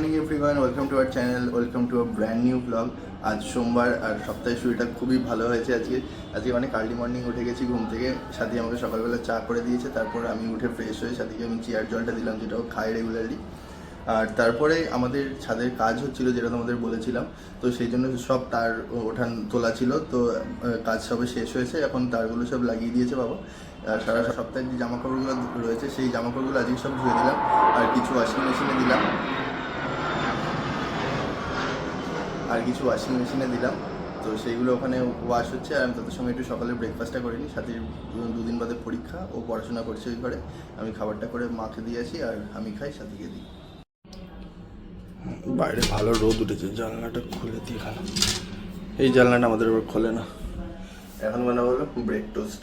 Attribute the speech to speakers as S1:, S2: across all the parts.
S1: Morning everyone welcome to our channel welcome to a brand new blog আজ সোমবার, আর সপ্তাহের শুরুটা খুবই ভালো হয়েছে আজকে। আজকে অনেক আর্লি মর্নিং উঠে গেছি ঘুম থেকে। সাথে আমাকে সকালবেলা চা করে দিয়েছে, তারপর আমি উঠে ফ্রেশ হয়ে সাথীকে আমি চেয়ার জলটা দিলাম যেটাও খাই রেগুলারলি আর তারপরে আমাদের ছাদের কাজ হচ্ছিল, যেটা তোমাদের বলেছিলাম। তো সেই জন্য সব তার ওঠান তোলা ছিল। তো কাজ সবে শেষ হয়েছে। এখন তারগুলো সব লাগিয়ে দিয়েছে বাবা। আর সারা সপ্তাহের যে জামা কাপড়গুলো রয়েছে, সেই জামা কাপড়গুলো আজকে সব ধুয়ে দিলাম। আর কিছু ওয়াশিং মেশিনে দিলাম। আর কিছু ওয়াশিং মেশিনে দিলাম। তো সেইগুলো ওখানে ওয়াশ হচ্ছে আর আমি তাদের সময় একটু সকালে ব্রেকফাস্টটা করিনি সাথে দুদিন বাদে পরীক্ষা ও পড়াশোনা করছে ওই ঘরে। আমি খাবারটা করে মাকে দিয়েছি আর আমি খাই সাথীকে দিই। বাইরে ভালো রোদ উঠেছে জানলাটা খুলে দিয়ে খানা এই জানলাটা আমাদের এবার খোলে না। এখন মানে হলো ব্রেক টোস্ট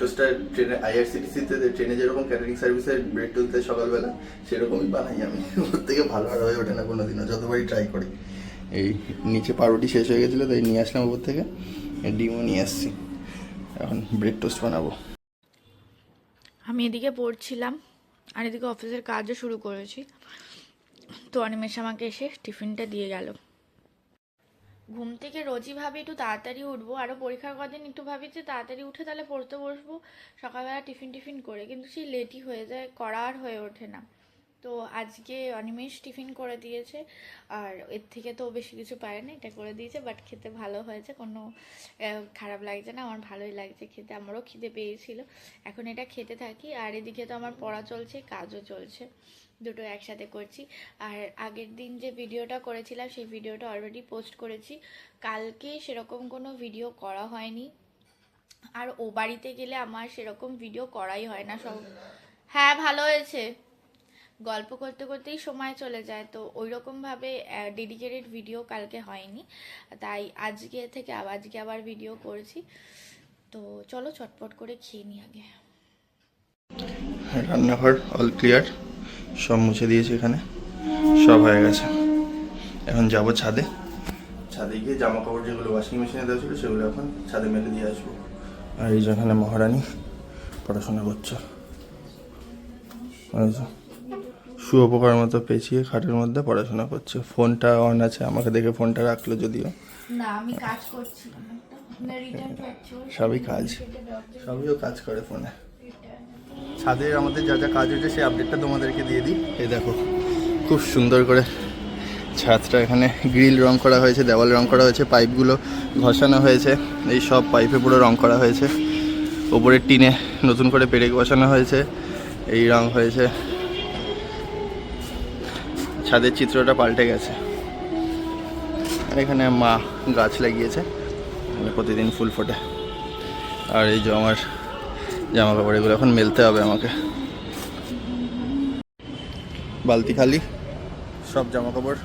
S1: টোস্টটা ট্রেনে, আইআরসিটিসিতে ট্রেনে যেরকম ক্যাটারিং সার্ভিসের টোস্ট দেয় সকালবেলা, সেরকমই বানাই আমি। ওর থেকে ভালো আর হয়ে ওঠে না কোনো দিনও যতবারই ট্রাই করি। এই নিচে পাউরুটি শেষ হয়ে গেছিল, তাই নিয়ে আসলাম ওপর থেকে। ডিমও নিয়ে আসছি। এখন ব্রেক টোস্ট বানাবো।
S2: আমি এদিকে পড়ছিলাম, আর এদিকে অফিসের কাজও শুরু করেছি। তো অনিমেষ আমাকে এসে টিফিনটা দিয়ে গেল। ঘুম থেকে রোজই ভাবি একটু তাড়াতাড়ি উঠবো আরও পরীক্ষার কদিন একটু ভাবি যে তাড়াতাড়ি উঠে তাহলে পড়তে বসবো, সকালবেলা টিফিন টিফিন করে, কিন্তু সেই লেটই হয়ে যায়, করা আর হয়ে ওঠে না। তো আজকে অনিমেষ টিফিন করে দিয়েছে, আর এর থেকে তো বেশি কিছু পারে না এটা করে দিয়েছে বাট খেতে ভালো হয়েছে, কোনো খারাপ লাগছে না, আমার ভালোই লাগছে খেতে, আমারও খিদে পেয়েছিল, এখন এটা খেতে থাকি, আর এদিকে তো আমার পড়া চলছে, কাজও চলছে, দুটো একসাথে করছি, আর আগের দিন যে ভিডিওটা করেছিলাম, সেই ভিডিওটা অলরেডি পোস্ট করেছি, কালকে সেরকম কোনো ভিডিও করা হয়নি, আর ও বাড়িতে গেলে আমার সেরকম ভিডিও করাই হয় না সব হ্যাঁ ভালো হয়েছে গল্প করতে করতেই সময় চলে যায়। তো ওই রকমভাবে ডেডিকেটেড ভিডিও কালকে হয়নি। তাই আজকে থেকে আজকে আবার ভিডিও করেছি। তো চলো চটপট করে খেয়ে নিই আগে।
S1: রান্নাঘর অল ক্লিয়ার সব মুছে দিয়েছি এখানে। সব হয়ে গেছে। এখন যাব ছাদে। ছাদে গিয়ে জামা কাপড় যেগুলো ওয়াশিং মেশিনে দেওয়া ছিল সেগুলো এখন ছাদে মেলে দিয়ে আসব। আর এই যেখানে মহারানী পড়াশোনা করছে। শুয়োপোকার মতো পেঁচিয়ে খাটের মধ্যে পড়াশোনা করছে। ফোনটা অন আছে আমাকে দেখে ফোনটা রাখল যদিও।
S2: না আমি কাজ
S1: সবই কাজ। সবইও কাজ করে ফোনে। ছাদের আমাদের যা যা কাজ হয়েছে সেই আপডেটটা তোমাদেরকে দিয়ে দিই। এই দেখো খুব সুন্দর করে ছাদটা এখানে গ্রিল রং করা হয়েছে দেওয়াল রং করা হয়েছে পাইপগুলো ঘষানো হয়েছে। এই সব পাইপে পুরো রং করা হয়েছে। ওপরের টিনে নতুন করে পেরেক বসানো হয়েছে। এই রং হয়েছে ছাদের চিত্রটা পাল্টে গেছে। আর এখানে মা গাছ লাগিয়েছে এখানে প্রতিদিন ফুল ফোটে। আর এই যে আমার জামা কাপড় এগুলো এখন মেলতে হবে আমাকে। বালতি খালি, সব জামা কাপড়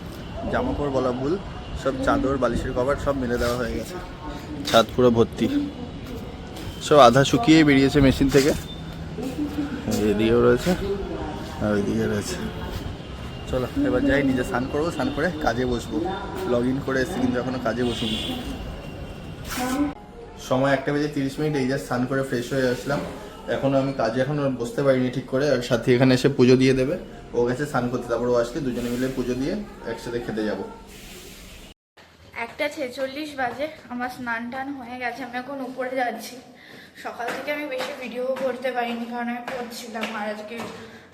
S1: জামা কাপড় বলা ভুল, সব চাদর, বালিশের কভার সব মেলে দেওয়া হয়ে গেছে। ছাদ পুরো ভর্তি। সব আধা শুকিয়ে বেরিয়েছে মেশিন থেকে। এদিকেও রয়েছে, আর ওইদিকে রয়েছে। চলো, এবার যাই, নিজে স্নান করব, স্নান করে কাজে বসবো। লগ ইন করে এসেছি, কিন্তু এখনও কাজে বসিনি। সময় একটা বেজে তিরিশ মিনিট, এই জাস্ট স্নান করে ফ্রেশ হয়ে আসলাম। এখনও আমি কাজে এখনও বসতে পারিনি ঠিক করে, আর সাথে এখানে এসে পুজো দিয়ে দেবে। ও গেছে স্নান করতে, তারপর ও আসলে দুজনে মিলে পুজো দিয়ে একসাথে খেতে যাব।
S2: একটা ছেচল্লিশ বাজে, আমার স্নান টান হয়ে গেছে, আমি এখন উপরে যাচ্ছি। সকাল থেকে আমি বেশি ভিডিও করতে পারিনি, কারণ আমি পড়ছিলাম, আর আজকে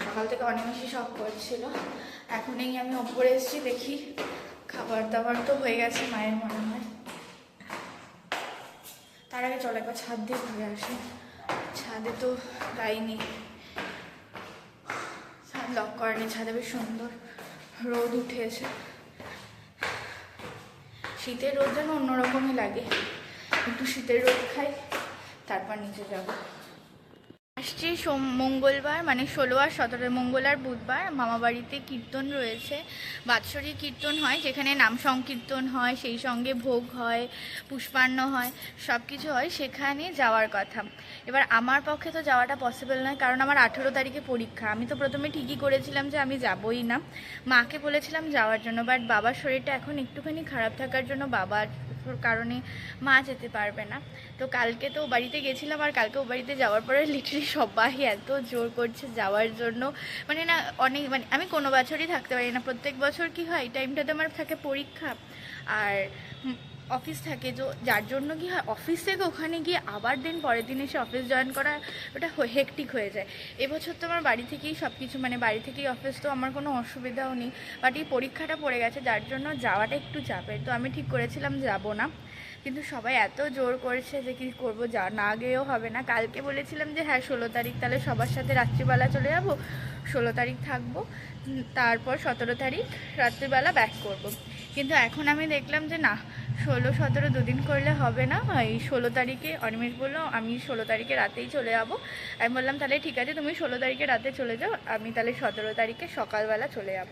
S2: সকাল থেকে অনেক বেশি শখ করছিল। এখনই আমি ওপরে এসেছি, দেখি খাবার দাবার তো হয়ে গেছে মায়ের মনে হয়। তার আগে চলে একবার ছাদ দিয়ে ঘুরে আসি। ছাদে তো যাইনি ছাদ লক করেনি, ছাদে বেশ সুন্দর রোদ উঠেছে। শীতের রোদ যেন অন্যরকমই লাগে। একটু শীতের রোদ খাই, তারপর নিচে যাব। আসছি সোম মঙ্গলবার মানে ষোলো আর সতেরো, মঙ্গল আর বুধবার মামাবাড়িতে কীর্তন রয়েছে। বাৎসরিক কীর্তন হয়, যেখানে নাম সংকীর্তন হয়, সেই সঙ্গে ভোগ হয়, পুষ্পান্ন হয় সব কিছু হয় সেখানে যাওয়ার কথা। এবার আমার পক্ষে তো যাওয়াটা পসিবল নয়, কারণ আমার আঠেরো তারিখে পরীক্ষা। আমি তো প্রথমে ঠিকই করেছিলাম যে আমি যাবই না। মাকে বলেছিলাম যাওয়ার জন্য বাট বাবার শরীরটা এখন একটুখানি খারাপ থাকার জন্য বাবার কারণে মা যেতে পারবে না। তো কালকে তো বাড়িতে গেছিলাম আর কালকে ও বাড়িতে যাওয়ার পরে লিটারি সবাই এত জোর করছে যাওয়ার জন্য। মানে না, অনেক মানে আমি কোনো বছরই থাকতে পারি না। প্রত্যেক বছর কি হয় টাইমটাতে আমার থাকে পরীক্ষা। আর অফিস থাকে তো যার জন্য কি হয়, অফিস থেকে ওখানে গিয়ে আবার দিন, পরের দিন এসে অফিস জয়েন করা, ওটা হেকটিক হয়ে যায়। এবছর তো আমার বাড়ি থেকেই সব কিছু মানে বাড়ি থেকেই অফিস তো আমার কোনো অসুবিধাও নেই বাট এই পরীক্ষাটা পড়ে গেছে, যার জন্য যাওয়াটা একটু চাপের। তো আমি ঠিক করেছিলাম যাব না, কিন্তু সবাই এত জোর করেছে যে কি করব, যা না গিয়েও হবে না। কালকে বলেছিলাম যে হ্যাঁ ষোলো তারিখ, তাহলে সবার সাথে রাত্রিবেলা চলে যাব, ষোলো তারিখ থাকব তারপর সতেরো তারিখ রাত্রিবেলা ব্যাক করব। কিন্তু এখন আমি দেখলাম যে না, ষোলো, সতেরো দুদিন করলে হবে না। এই ষোলো তারিখে অনিমেষ বলল, আমি ষোলো তারিখে রাতেই চলে যাব। আমি বললাম, তাহলে ঠিক আছে, তুমি ষোলো তারিখে রাতে চলে যাও, আমি তাহলে সতেরো তারিখে সকালবেলা চলে যাব।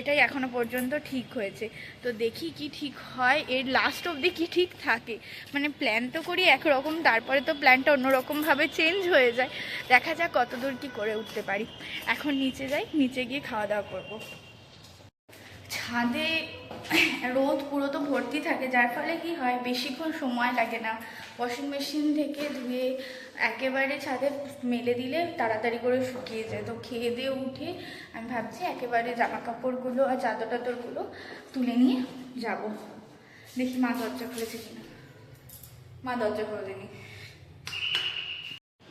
S2: এটাই এখনও পর্যন্ত ঠিক হয়েছে। তো দেখি কি ঠিক হয়, এর লাস্ট অবধি কি ঠিক থাকে। মানে প্ল্যান তো করি একরকম, তারপরে তো প্ল্যানটা অন্যরকমভাবে চেঞ্জ হয়ে যায়। দেখা যাক কত দূর কী করে উঠতে পারি। এখন নিচে যাই, নিচে গিয়ে খাওয়া দাওয়া করব। ছাদে রোদ পুরো তো ভর্তি থাকে, যার ফলে কি হয়, বেশিক্ষণ সময় লাগে না। ওয়াশিং মেশিন থেকে ধুয়ে একেবারে ছাদে মেলে দিলে তাড়াতাড়ি করে শুকিয়ে যায়। তো খেয়ে দিয়ে উঠে আমি ভাবছি একেবারে জামা কাপড়গুলো আর চাদর টাদরগুলো তুলে নিয়ে যাব। দেখি মা দরজা খুলেছে কিনা। মা দরজা খুলে দিনি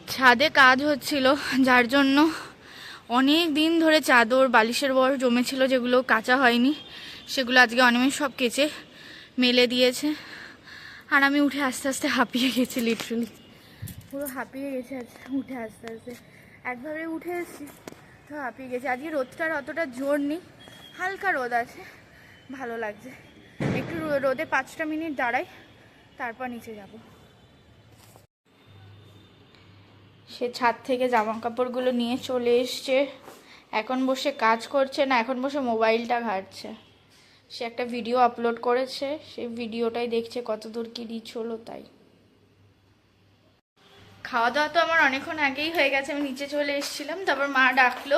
S2: ছাদে কাজ হচ্ছিল, যার জন্য অনেক দিন ধরে চাদর, বালিশের বর জমেছিল, যেগুলো কাঁচা হয়নি, সেগুলো আজকে অনিমেষ সব কেচে মেলে দিয়েছে। আর আমি উঠে আস্তে আস্তে হাঁপিয়ে গেছি লিটারালি পুরো হাঁপিয়ে গেছে আজ, উঠে আস্তে আস্তে। একভাবে উঠে এসেছি, তো হাঁপিয়ে গেছি। আজকে রোদটার অতটা জোর নেই, হালকা রোদ আছে, ভালো লাগছে। একটু রোদে পাঁচটা মিনিট দাঁড়াই, তারপর নিচে যাব। সে ছাদ থেকে জামা কাপড়গুলো নিয়ে চলে এসছে। এখন বসে কাজ করছে না, এখন বসে মোবাইলটা ঘাটছে। সে একটা ভিডিও আপলোড করেছে, সেই ভিডিওটাই দেখছে কত দূর কি রিচ হলো তাই। খাওয়া দাওয়া তো আমার অনেকক্ষণ আগেই হয়ে গেছে, আমি নিচে চলে এসেছিলাম, তারপর মা ডাকলো,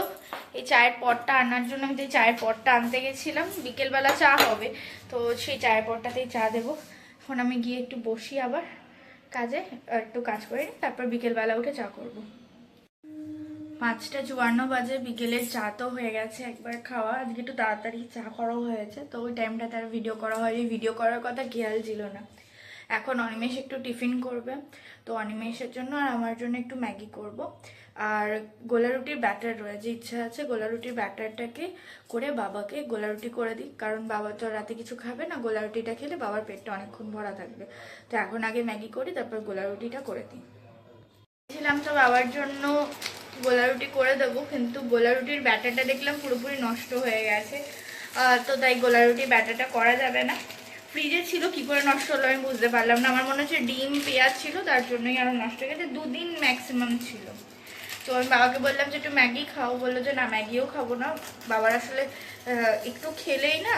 S2: এই চায়ের পটটা আনার জন্য আমি তো চায়ের পটটা আনতে গেছিলাম, বিকেলবেলা চা হবে, তো সেই চায়ের পটটাতেই চা দেবো। এখন আমি গিয়ে একটু বসি আবার। কাজে, একটু কাজ করে তারপর বিকেলবেলা উঠে চা করব। পাঁচটা চুয়ান্ন বাজে বিকেলের চা তো হয়ে গেছে, একবার খাওয়া। আজকে একটু তাড়াতাড়ি চা করাও হয়েছে, তো ওই টাইমটাতে আর ভিডিও করা হয়নি। ভিডিও করার কথা খেয়াল ছিল না। এখন অনিমেষ একটু টিফিন করবে। তো অনিমেষের জন্য আর আমার জন্য একটু ম্যাগি করব। আর গোলা রুটির ব্যাটার রয়েছে, ইচ্ছা আছে গোলা রুটির ব্যাটারটাকে করে বাবাকে গোলা রুটি করে দিই কারণ বাবা তো রাতে কিছু খাবে না গোলা রুটিটা খেলে বাবার পেটটা অনেকক্ষণ ভরা থাকবে। তো এখন আগে ম্যাগি করি, তারপর গোলা রুটিটা করে দিই। ছিলাম তো বাবার জন্য গোলা রুটি করে দেবো, কিন্তু গোলা রুটির ব্যাটারটা দেখলাম পুরোপুরি নষ্ট হয়ে গেছে। তো তাই গোলা রুটির ব্যাটারটা করা যাবে না। ফ্রিজে ছিল, কি করে নষ্ট হলো আমি বুঝতে পারলাম না। আমার মনে হচ্ছে ডিম, পেঁয়াজ ছিল, তার জন্যই আরও নষ্ট হয়ে গেছে। দুদিন ম্যাক্সিমাম ছিল। তো আমি বাবাকে বললাম যে, একটু ম্যাগি খাও। বলল যে, না, ম্যাগিও খাব না। বাবার আসলে একটু খেলেই না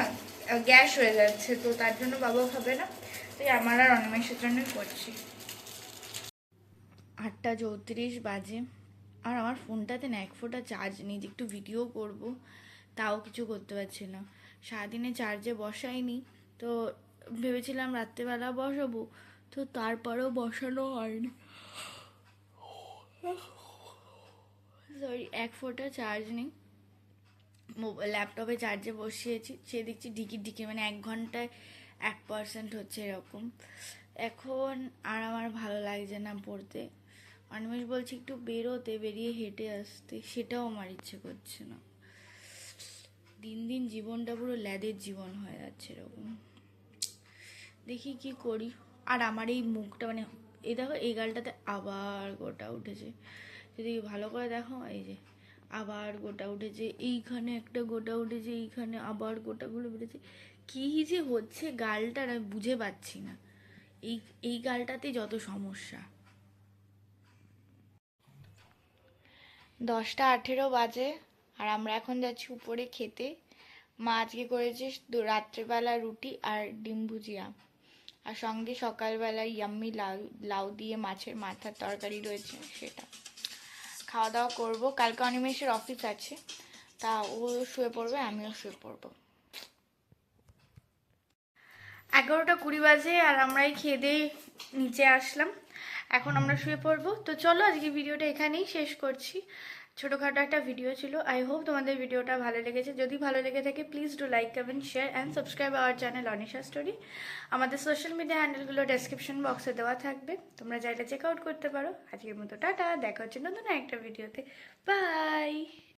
S2: গ্যাস হয়ে যাচ্ছে। তো তার জন্য বাবাও খাবে না। তাই আমার আর অনিমেষের জন্যই করছি। আটটা চৌত্রিশ বাজে। আর আমার ফোনটাতে না এক ফোঁটা চার্জ নেই, যে একটু ভিডিও করব। তাও কিছু করতে পারছি না। সারাদিনে চার্জে বসাইনি। তো ভেবেছিলাম রাত্রেবেলা বসাবো, তো তারপরেও বসানো হয়নি। সরি এক ফোঁটা চার্জ নেই। মোবাইল ল্যাপটপে চার্জে বসিয়েছি, সে দেখছি ডিকি ডিকি মানে এক ঘন্টায় এক পার্সেন্ট হচ্ছে এরকম। এখন আর আমার ভালো লাগছে না পড়তে। অনিমেষ বলছে, একটু বেরোতে, বেরিয়ে হেঁটে আসতে। সেটাও আমার ইচ্ছে করছে না। দিন দিন জীবনটা পুরো ল্যাদের জীবন হয়ে যাচ্ছে এরকম। দেখি কি করি। আর আমার এই মুখটা মানে এই দেখো, এই গালটাতে আবার গোটা উঠেছে। যদি ভালো করে দেখো, এই যে আবার গোটা উঠেছে, এইখানে একটা গোটা উঠেছে, এইখানে আবার গোটাগুলো বেড়েছে। কী যে হচ্ছে গালটার আমি বুঝে পাচ্ছি না। এই এই গালটাতে যত সমস্যা। দশটা আঠেরো বাজে, আর আমরা এখন যাচ্ছি উপরে খেতে। মা আজকে করেছে রাত্রেবেলা রুটি আর ডিম ভুজিয়া। আর সঙ্গে সকালবেলায় ইয়াম্মি লাউ লাউ দিয়ে মাছের মাথার তরকারি রয়েছে সেটা। খাওয়া দাওয়া করব। কালকে অনিমেষের অফিস আছে। তা ও শুয়ে পড়বে, আমিও শুয়ে পড়ব। এগারোটা কুড়ি বাজে আর আমরাই খেয়ে দিয়ে নিচে আসলাম। এখন আমরা শুয়ে পড়ব। তো চলো আজকে ভিডিওটা এখানেই শেষ করছি। ছোটোখাটো একটা ভিডিও ছিল। আই হোপ তোমাদের ভিডিওটা ভালো লেগেছে। যদি ভালো লেগে থাকে please do like comment share and subscribe our channel Anisha story আমাদের সোশ্যাল মিডিয়া হ্যান্ডেলগুলো ডেসক্রিপশন বক্সে দেওয়া থাকবে। তোমরা চাইলে চেক আউট করতে পারো। আজকের মতো টাটা। দেখা হচ্ছে নতুন একটা ভিডিওতে। বাই